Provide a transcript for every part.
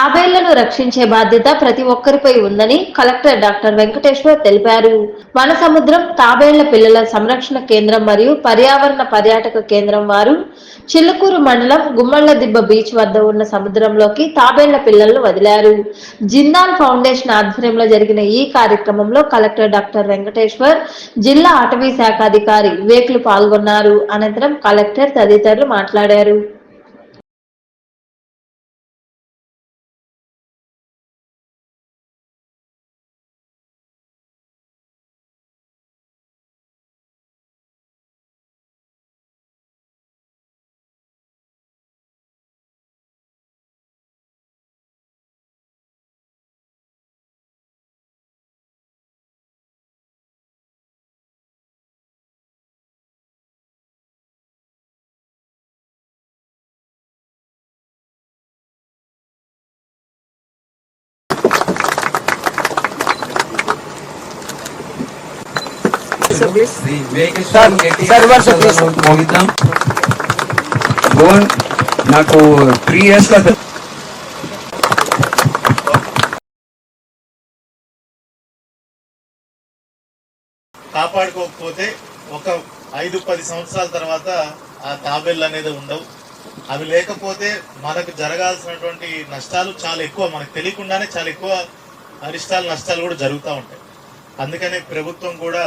తాబేళ్ళను రక్షించే బాధ్యత ప్రతి ఒక్కరిపై ఉందని కలెక్టర్ డాక్టర్ వెంకటేశ్వర్ తెలిపారు. వన సముద్రం తాబేళ్ళ పిల్లల సంరక్షణ కేంద్రం మరియు పర్యావరణ పర్యాటక కేంద్రం వారు చిల్లకూరు మండలం గుమ్మళ్ళ దిబ్బ బీచ్ వద్ద ఉన్న సముద్రంలోకి తాబేళ్ళ పిల్లలను వదిలారు. జిందాల్ ఫౌండేషన్ ఆధ్వర్యంలో జరిగిన ఈ కార్యక్రమంలో కలెక్టర్ డాక్టర్ వెంకటేశ్వర్ జిల్లా అటవీ శాఖ అధికారి వివేకులు పాల్గొన్నారు. అనంతరం కలెక్టర్ తదితరులు మాట్లాడారు. Sir, sir, please. మోగిద్దాం నాకు త్రీ ఇయర్స్లో కాపాడుకోకపోతే ఒక ఐదు పది సంవత్సరాల తర్వాత ఆ తాబేళ్ళు అనేది ఉండవు. అవి లేకపోతే మనకు జరగాల్సినటువంటి నష్టాలు చాలా ఎక్కువ మనకు తెలియకుండానే చాలా ఎక్కువ అరిష్టాలు నష్టాలు కూడా జరుగుతూ ఉంటాయి. అందుకనే ప్రభుత్వం కూడా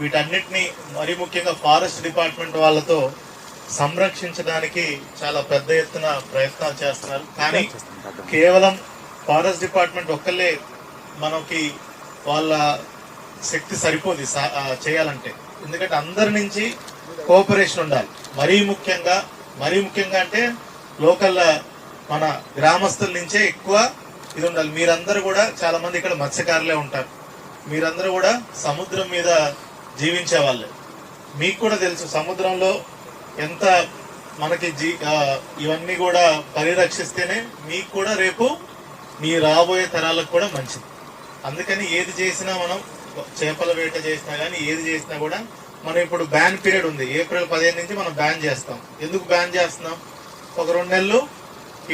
వీటన్నిటిని మరీ ముఖ్యంగా ఫారెస్ట్ డిపార్ట్మెంట్ వాళ్ళతో సంరక్షించడానికి చాలా పెద్ద ఎత్తున ప్రయత్నాలు చేస్తున్నారు. కానీ కేవలం ఫారెస్ట్ డిపార్ట్మెంట్ ఒక్కళ్ళే మనకి వాళ్ళ శక్తి సరిపోదు సా- చేయాలంటే. ఎందుకంటే అందరి నుంచి కోఆపరేషన్ ఉండాలి. మరీ ముఖ్యంగా మరీ ముఖ్యంగా అంటే లోకల్ మన గ్రామస్తుల నుంచే ఎక్కువ ఇది ఉండాలి. మీరందరూ కూడా చాలా మంది ఇక్కడ మత్స్యకారులే ఉంటారు. మీరందరూ కూడా సముద్రం మీద జీవించే వాళ్ళే మీకు కూడా తెలుసు సముద్రంలో ఎంత మనకి జీ ఇవన్నీ కూడా పరిరక్షిస్తేనే మీకు కూడా రేపు మీ రాబోయే తరాలకు కూడా మంచిది. అందుకని ఏది చేసినా మనం చేపల వేట చేసినా కానీ ఏది చేసినా కూడా మనం ఇప్పుడు బ్యాన్ పీరియడ్ ఉంది. ఏప్రిల్ పదిహేను నుంచి మనం బ్యాన్ చేస్తాం. ఎందుకు బ్యాన్ చేస్తున్నాం? ఒక రెండు నెలలు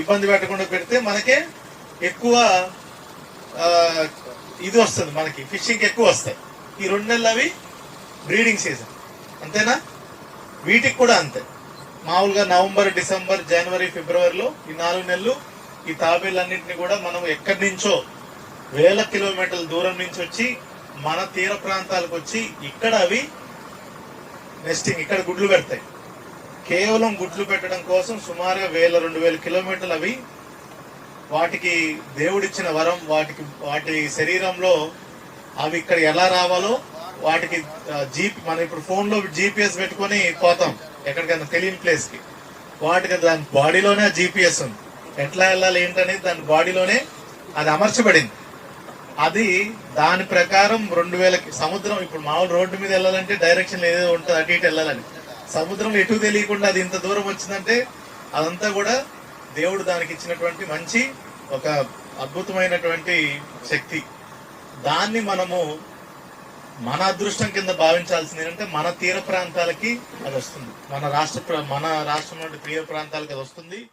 ఇబ్బంది పెట్టకుండా పెడితే మనకే ఎక్కువ ఇది వస్తుంది మనకి ఫిషింగ్ ఎక్కువ వస్తాయి. ఈ రెండు నెలలు అవి బ్రీడింగ్ సీజన్. అంతేనా? వీటికి కూడా అంతే. మామూలుగా నవంబర్ డిసెంబర్ జనవరి ఫిబ్రవరిలో ఈ నాలుగు నెలలు ఈ తాబేళ్ళన్నింటినీ కూడా మనం ఎక్కడి నుంచో వేల కిలోమీటర్ల దూరం నుంచి వచ్చి మన తీర ప్రాంతాలకు వచ్చి ఇక్కడ అవి నెస్టింగ్ ఇక్కడ గుడ్లు పెడతాయి. కేవలం గుడ్లు పెట్టడం కోసం సుమారుగా వేల రెండు వేల కిలోమీటర్లు అవి వాటికి దేవుడిచ్చిన వరం వాటికి వాటి శరీరంలో అవి ఇక్కడ ఎలా రావాలో వాటికి జీప్ మనం ఇప్పుడు ఫోన్లో జీపీఎస్ పెట్టుకొని పోతాం. ఎక్కడికైనా తెలియని ప్లేస్కి వాటికి దాని బాడీలోనే జీపీఎస్ ఉంది. ఎట్లా వెళ్ళాలి ఏంటనేది దాని బాడీలోనే అది అమర్చబడింది. అది దాని ప్రకారం రెండు వేలకి సముద్రం ఇప్పుడు మామూలు రోడ్డు మీద వెళ్ళాలంటే డైరెక్షన్ ఏదో ఉంటుంది అటు ఇటు వెళ్ళాలని. సముద్రం ఎటు తెలియకుండా అది ఇంత దూరం వచ్చిందంటే అదంతా కూడా దేవుడు దానికి ఇచ్చినటువంటి మంచి ఒక అద్భుతమైనటువంటి శక్తి. దాన్ని మనము మన అదృష్టం కింద భావించాల్సింది ఏంటంటే మన తీర ప్రాంతాలకి అది వస్తుంది. మన రాష్ట్ర ప్ర- మన రాష్ట్రం నుండి తీర ప్రాంతాలకి అది వస్తుంది.